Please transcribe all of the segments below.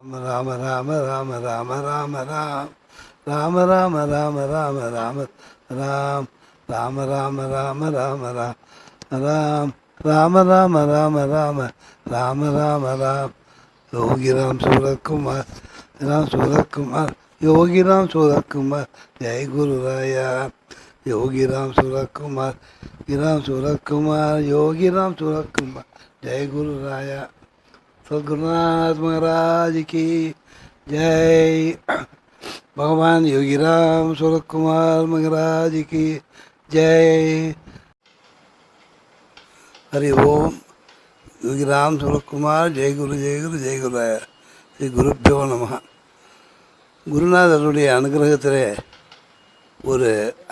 ராம ராம ராம ராம ராம ராம் ராம ராம ராம ராம ராம ராம் ராம ராம ராம ராம ராம் ராம் ராம ராம ராம ராம ராம ராம் யோகிராம் சூரத்குமார் ராம் சூரத்குமார் யோகிராம் சூரத்குமார் ஜெய் குரு ராயா யோகிராம் சூரத்குமார் ராம் சூரத்குமார் யோகிராம் சூரத்குமார் ஜெய் குரு ராயா सदगुरुनाथ महाराज की जय भगवान योगीराम सूरत कुमार महाराज की जय हरि ओम योगीराम सूरत कुमार जय गुरु जय गुरु ஜெய் குருராய ஸ்ரீ குருப்பியோ நம குருநாதருடைய அனுகிரகத்திலே ஒரு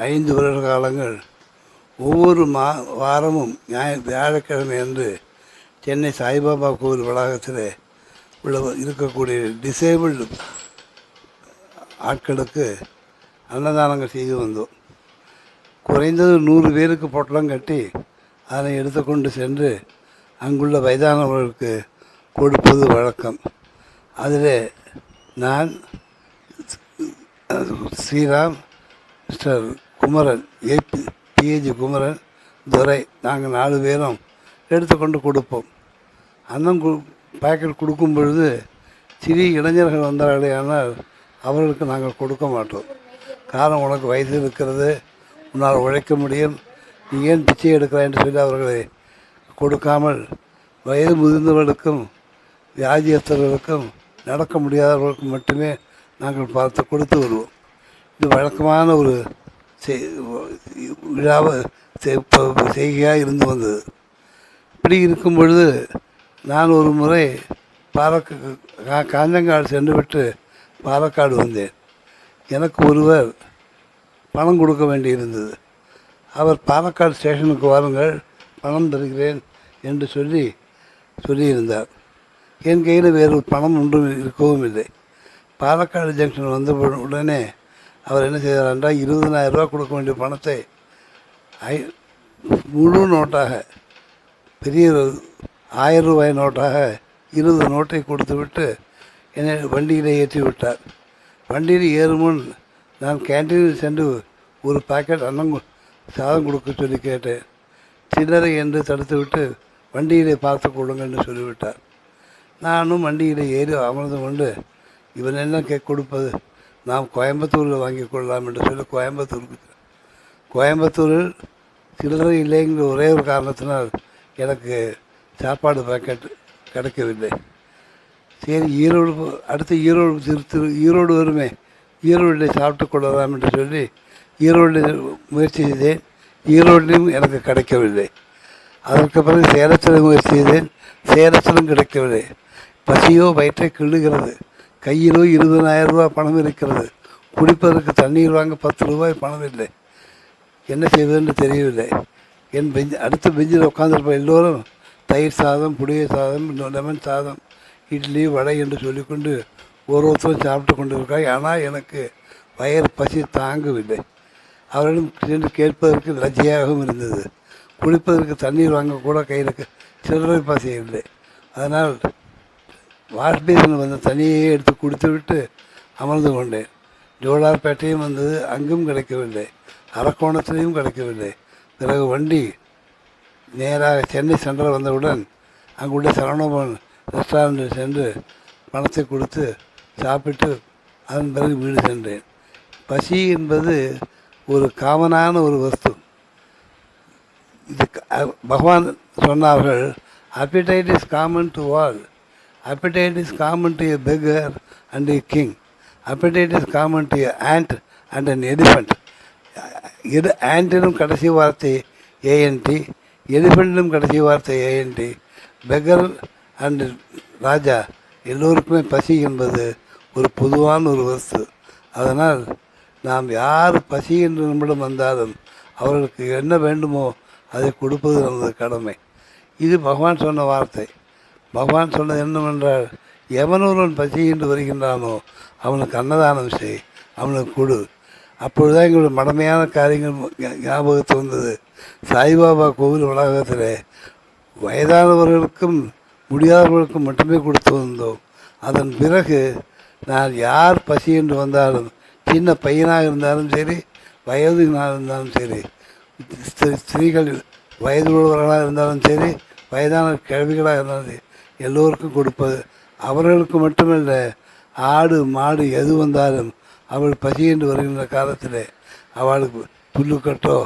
ஐந்து வருட காலங்கள் ஒவ்வொரு மா வாரமும் ஞாய வியாழக்கிழமை அன்று சென்னை சாய்பாபா கோவில் வளாகத்தில் உள்ள இருக்கக்கூடிய டிசேபிள்டு ஆட்களுக்கு அன்னதானங்கள் செய்து வந்தோம். குறைந்தது நூறு பேருக்கு பொட்டலம் கட்டி அதனை எடுத்துக்கொண்டு சென்று அங்குள்ள வயதானவர்களுக்கு கொடுப்பது வழக்கம். அதில் நான் Sriram mister Kumaran AB BAG Kumaran Durai நாங்கள் நாலு பேரும் எடுத்துக்கொண்டு கொடுப்போம். அன்னம் கு பேக்கெட் கொடுக்கும் பொழுது சிறிய இளைஞர்கள் வந்தார்களே ஆனால் அவர்களுக்கு நாங்கள் கொடுக்க மாட்டோம். காரணம் உனக்கு வயசு இருக்கிறது. உன்னால் உழைக்க முடியும். நீ ஏன் பிச்சை எடுக்கிறாய் என்று சொல்லி அவர்களை கொடுக்காமல் வயது முதிர்ந்தவர்களுக்கும் வியாதியஸ்தர்களுக்கும் நடக்க முடியாதவர்களுக்கும் மட்டுமே நாங்கள் பார்த்து கொடுத்து வருவோம். இது வழக்கமான ஒரு செய்- விழாவை செய்- செய்கையாக இருந்து வந்தது. இப்படி இருக்கும் பொழுது நான் ஒரு முறை பாலக்கு கா- காஞ்சங்காடு சென்றுவிட்டு பாலக்காடு வந்தேன். எனக்கு ஒருவர் பணம் கொடுக்க வேண்டியிருந்தது. அவர் பாலக்காடு ஸ்டேஷனுக்கு வாருங்கள் பணம் தருகிறேன் என்று சொல்லி சொல்லியிருந்தார். என் கையில் வேறு பணம் ஒன்றும் இருக்கவும் இல்லை. பாலக்காடு ஜங்ஷன் வந்த உடனே அவர் என்ன செய்தார் என்றால் இருபதனாயிரம் ரூபா கொடுக்க வேண்டிய பணத்தை ஐ முழு நோட்டாக பெரிய ஆயிரம் ரூபாய் நோட்டாக இருபது நோட்டை கொடுத்துவிட்டு என்னை வண்டியில் ஏற்றி விட்டார் வண்டியில் ஏறும் முன் நான் கேன்டீனில் சென்று ஒரு பாக்கெட் அன்னம் சாதம் கொடுக்க சொல்லி கேட்டேன். சில்லறை என்று தடுத்துவிட்டு வண்டியிலே பார்த்து கொள்ளுங்கள் என்று சொல்லிவிட்டார். நானும் வண்டியில் ஏறி அமர்ந்து கொண்டு இவன் என்ன கே கொடுப்பது? நாம் கோயம்புத்தூரில் வாங்கி கொள்ளலாம் என்று சொல்லி கோயம்புத்தூருக்கு கோயம்புத்தூரில் சில்லறை இல்லைங்கிற ஒரே ஒரு காரணத்தினால் எனக்கு சாப்பாடு பாக்கெட் கிடைக்கவில்லை. சரி ஈரோடு அடுத்து ஈரோடு திரு திரு ஈரோடு வருமே. ஈரோடில் சாப்பிட்டு கொள்ளலாம் என்று சொல்லி ஈரோடில் முயற்சி செய்தேன். ஈரோட்லேயும் எனக்கு கிடைக்கவில்லை. அதற்கு பிறகு சேலத்தில் முயற்சி செய்தேன். சேலத்திலும் கிடைக்கவில்லை. பசியோ வயிற்றை கிள்ளுகிறது. கையிலோ இருபதாயிரம் ரூபாய் பணம் இருக்கிறது. குடிப்பதற்கு தண்ணீர் வாங்க பத்து ரூபாய் பணம் இல்லை. என்ன செய்வதுன்னு தெரியவில்லை. என் பெஞ்ச் அடுத்த பெஞ்சில் உட்காந்துருப்ப எல்லோரும் தயிர் சாதம் புளிய சாதம் லெமன் சாதம் இட்லி வடை என்று சொல்லிக்கொண்டு ஒரு ஒருத்தரும் சாப்பிட்டு கொண்டு இருக்காங்க ஆனால் எனக்கு வயிறு பசி தாங்கவில்லை. அவரிடம் சென்று கேட்பதற்கு லஜ்ஜையாகவும் இருந்தது. குளிப்பதற்கு தண்ணீர் வாங்க கூட கையில் சில்லறை பசி இல்லை. அதனால் வாஷ் பேசின் வந்த தண்ணியே எடுத்து குடித்து விட்டு அமர்ந்து கொண்டேன். ஜோலார்பேட்டையும் வந்தது. அங்கும் கிடைக்கவில்லை. அரக்கோணத்திலையும் கிடைக்கவில்லை. பிறகு வண்டி நேராக சென்னை சென்டர் வந்தவுடன் அங்குள்ள சரவணபவன் ரெஸ்டாரண்ட்டில் சென்று பணத்தை கொடுத்து சாப்பிட்டு அதன் பிறகு வீடு சென்றேன். பசி என்பது ஒரு காமனான ஒரு வஸ்து. இது பகவான் சொன்னார்கள் appetite is common to all appetite is common to a beggar and a king appetite is common to a ant and an elephant எது ஆண்டினும் கடைசி வார்த்தை ஏஎன்டி எலிஃபெண்டினும் கடைசி வார்த்தை ஏஎன்டி. பெகர் அண்ட் ராஜா எல்லோருக்குமே பசி என்பது ஒரு பொதுவான ஒரு வஸ்து. அதனால் நாம் யார் பசி என்று நம்மிடம் வந்தாலும் அவர்களுக்கு என்ன வேண்டுமோ அதை கொடுப்பது நமது கடமை. இது பகவான் சொன்ன வார்த்தை. பகவான் சொன்னது என்னவென்றால் எவனொருவன் பசி என்று வருகின்றானோ அவனுக்கு அன்னதானம் செய் அவனுக்கு கொடு. அப்பொழுதுதான் எங்களுடைய மடமையான காரியங்கள் ஞாபகத்து வந்தது. சாய்பாபா கோவில் வளாகத்தில் வயதானவர்களுக்கும் முடியாதவர்களுக்கும் மட்டுமே கொடுத்து வந்தோம். அதன் பிறகு நான் யார் பசி என்று வந்தாலும் சின்ன பையனாக இருந்தாலும் சரி வயதுனாக இருந்தாலும் சரி ஸ்திரீ- ஸ்திரீகள் வயது உள்ளவர்களாக இருந்தாலும் சரி வயதான கிழவிகளாக இருந்தாலும் சரி எல்லோருக்கும் கொடுப்பது. அவர்களுக்கு மட்டுமல்ல ஆடு மாடு எது வந்தாலும் அவள் பசி என்று வருகின்ற காலத்தில் அவளுக்கு புல்லுக்கட்டோ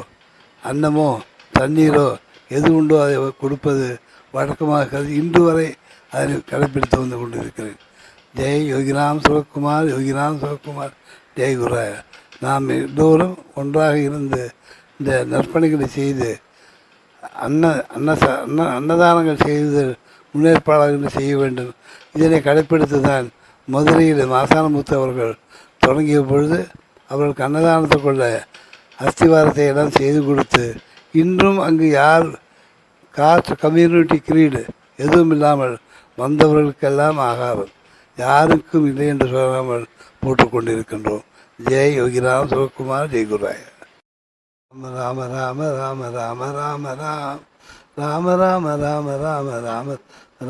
அன்னமோ தண்ணீரோ எது உண்டோ அதை கொடுப்பது வழக்கமாக கருதி இன்று வரை அதனை கடைப்பிடித்து வந்து கொண்டிருக்கிறேன். ஜெய் யோகிராம் சிவகுமார் யோகிராம் சிவகுமார். ஜெய் குராய நாம் எல்லோரும் ஒன்றாக இருந்து இந்த நற்பணிகளை செய்து அன்ன அன்ன ச- அன்ன அன்னதானங்கள் செய்து முன்னேற்பாளர்கள் செய்ய வேண்டும். இதனை கடைப்பிடித்து தான் மதுரையில் மாசானமுத்து அவர்கள் தொடங்கிய பொழுது அவர்களுக்கு அன்னதானத்தை கொள்ள அஸ்திவாரத்தை எல்லாம் செய்து கொடுத்து இன்றும் அங்கு யார் காற்று கம்யூனிட்டி கிரீடு எதுவும் இல்லாமல் வந்தவர்களுக்கெல்லாம் ஆகாது யாருக்கும் இல்லை என்று சொல்லாமல் போட்டுக்கொண்டிருக்கின்றோம் ஜெய் யோகிராம் சிவகுமார் ஜெய்குராய் ராம ராம ராம ராம ராம ராம ராம் ராம ராம ராம ராம ராம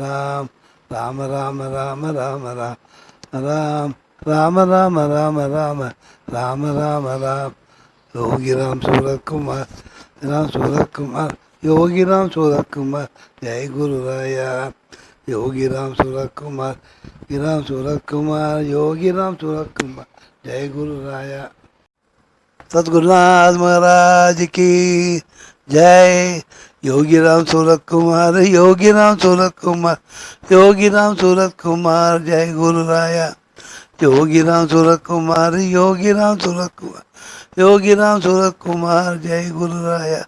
ராம் ராம ராம ராம ராம ராம் ராம் ராம ராம ராம ராம ராம ராம ராம் योगी राम सूरत कुमार राम सूरत कुमार योगी राम सूरत कुमार जय गुरु राया। योगी राम सूरत कुमार राम सूरत कुमार योगी राम सूरत कुमार जय गुरु राया। सतगुरुनाथ महाराज की जय। योगी राम सूरत कुमार योगी राम सूरत कुमार योगी राम सूरत कुमार जय गुरु राया। योगी राम सूरत कुमार योगी राम सूरत कुमार योगिनाम सूरत कुमार जय गुरुराया